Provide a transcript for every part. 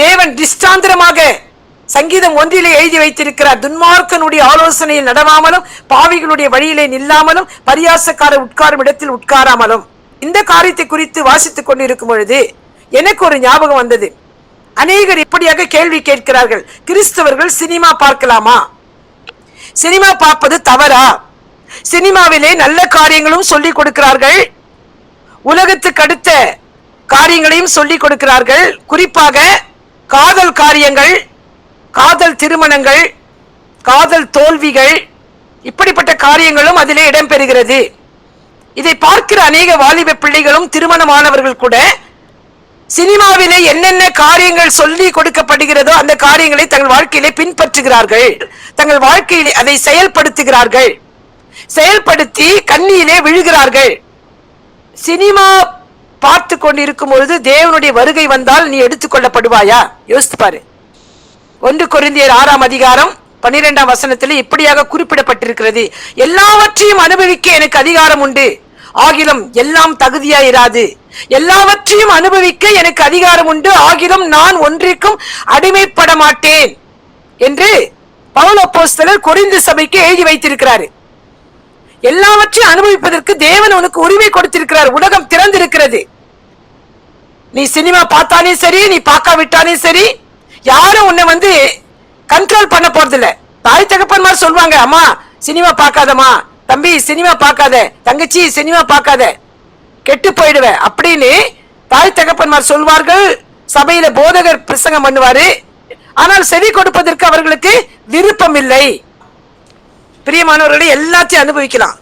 தேவன் திஷ்டாந்திரமாக சங்கீதம் ஒன்றிலே எழுதி வைத்திருக்கிறார். துன்மார்க்கனுடைய ஆலோசனையில் நடவாமலும் பாவிகளுடைய வழியிலே நில்லாமலும் பரியாசக்காரர் உட்காரும் இடத்தில் உட்காராமலும். இந்த காரியத்தை குறித்து வாசித்துக் கொண்டிருக்கும் பொழுது எனக்கு ஒரு ஞாபகம் வந்தது. அநேகர் இப்படியாக கேள்வி கேட்கிறார்கள். கிறிஸ்தவர்கள் சினிமா பார்க்கலாமா? சினிமா பார்ப்பது தவறா? சினிமாவிலே நல்ல காரியங்களும் சொல்லிக் கொடுக்கிறார்கள். உலகத்துக்கு அடுத்த காரியங்களையும் சொல்லிக் கொடுக்கிறார்கள். குறிப்பாக காதல் காரியங்கள் காதல் திருமணங்கள் காதல் தோல்விகள் இப்படிப்பட்ட காரியங்களும் அதிலே இடம்பெறுகிறது. இதை பார்க்கிற அநேக வாலிப பிள்ளைகளும் திருமணமானவர்கள் கூட சினிமாவிலே என்னென்ன காரியங்கள் சொல்லி கொடுக்கப்படுகிறதோ அந்த காரியங்களை தங்கள் வாழ்க்கையிலே பின்பற்றுகிறார்கள். தங்கள் வாழ்க்கையிலே அதை செயல்படுத்துகிறார்கள். செயல்படுத்தி கண்ணியிலே விழுகிறார்கள். சினிமா பார்த்து கொண்டிருக்கும் பொழுது தேவனுடைய வருகை வந்தால் நீ எடுத்துக்கொள்ளப்படுவாயா? யோசித்து பாரு. ஒன்று கொரிந்தியர் ஆறாம் அதிகாரம் பன்னிரெண்டாம் வசனத்தில் இப்படியாக குறிப்பிடப்பட்டிருக்கிறது. எல்லாவற்றையும் அனுபவிக்க எனக்கு அதிகாரம் உண்டு. ஆகிலும் எல்லாம் தகுதியா இராது எல்லாவற்றையும் அனுபவிக்க எனக்கு அதிகாரம் உண்டு. ஆகிலும் நான் ஒன்றிற்கும் அடிமைப்பட மாட்டேன் என்று பவுலப்போஸ்தலர் குறைந்த கொரிந்து சபைக்கு எழுதி வைத்திருக்கிறாரு. எல்லாவற்றையும் அனுபவிப்பதற்கு தேவன் உனக்கு உரிமை கொடுத்திருக்கிறார். உலகம் திறந்திருக்கிறது. நீ சினிமா பார்த்தாலும் சரி நீ பார்க்காவிட்டாலும் சரி யாரும் உன்னை வந்து கண்ட்ரோல் பண்ண போறதில்ல. தாய் தாய் தகப்பன்மார் சொல்லுவாங்க அம்மா சினிமா பார்க்காதம்மா. தம்பி சினிமா பார்க்காத. தங்கச்சி சினிமா பார்க்காத. கெட்டு போயிடுவ. அப்படின்னு தாய் தகப்பன்மார் சொல்வார்கள். சபையில போதகர் பிரசங்கம் பண்ணுவாரு. ஆனால் செவி கொடுப்பதற்கு அவர்களுக்கு விருப்பம் இல்லை. பிரியமானவர்களை எல்லாத்தையும் அனுபவிக்கலாம்.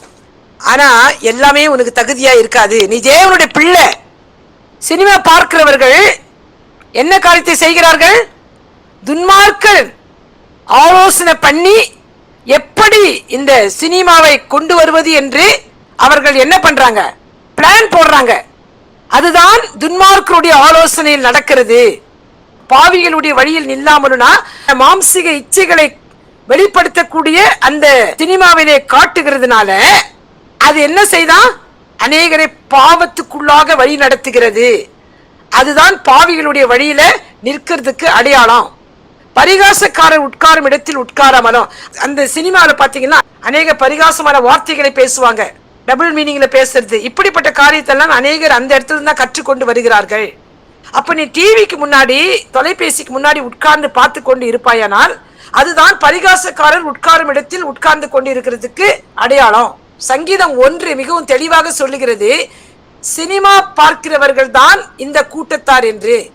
ஆனா எல்லாமே உனக்கு தகுதியா இருக்காது. நீ தேவனுடைய பிள்ளை. சினிமா பார்க்கிறவர்கள் என்ன காரியத்தை செய்கிறார்கள்? துன்மார்க்கர் ஆலோசனை பண்ணி எப்படி இந்த சினிமாவை கொண்டு வருவது என்று அவர்கள் என்ன பண்றாங்க? பிளான் போடுறாங்க. அதுதான் துன்மார்க்கருடைய ஆலோசனையில் நடக்கிறது. பாவிகளுடைய வழியில் நில்லாமலுனா மாம்சிக இச்சைகளை வெளிப்படுத்தக்கூடிய அந்த சினிமாவிலே காட்டுகிறதுனால அது என்ன செய்தான்? அநேகரை பாவத்துக்குள்ளாக வழி நடத்துகிறது. அதுதான் பாவிகளுடைய வழியில நிற்கிறதுக்கு அடையாளம். பரிகாசக்காரர் உட்காரும் இடத்தில் உட்காராமலும் அந்த சினிமாவில் பார்த்தீங்கன்னா அநேக பரிகாசமான வார்த்தைகளை பேசுவாங்க. டபுள் மீனிங்ல பேசுறது. இப்படிப்பட்ட காரியத்தெல்லாம் அநேகர் அந்த இடத்துல தான் கற்றுக்கொண்டு வருகிறார்கள். அப்ப நீ டிவிக்கு முன்னாடி தொலைபேசிக்கு முன்னாடி உட்கார்ந்து பார்த்து கொண்டு இருப்பாயானால் அதுதான் பரிகாசக்காரர் உட்காரும் இடத்தில் உட்கார்ந்து கொண்டு இருக்கிறதுக்கு அடையாளம். சங்கீதம் ஒன்று மிகவும் தெளிவாக சொல்லுகிறது சினிமா பார்க்கிறவர்கள் தான் இந்த கூட்டத்தார் என்று.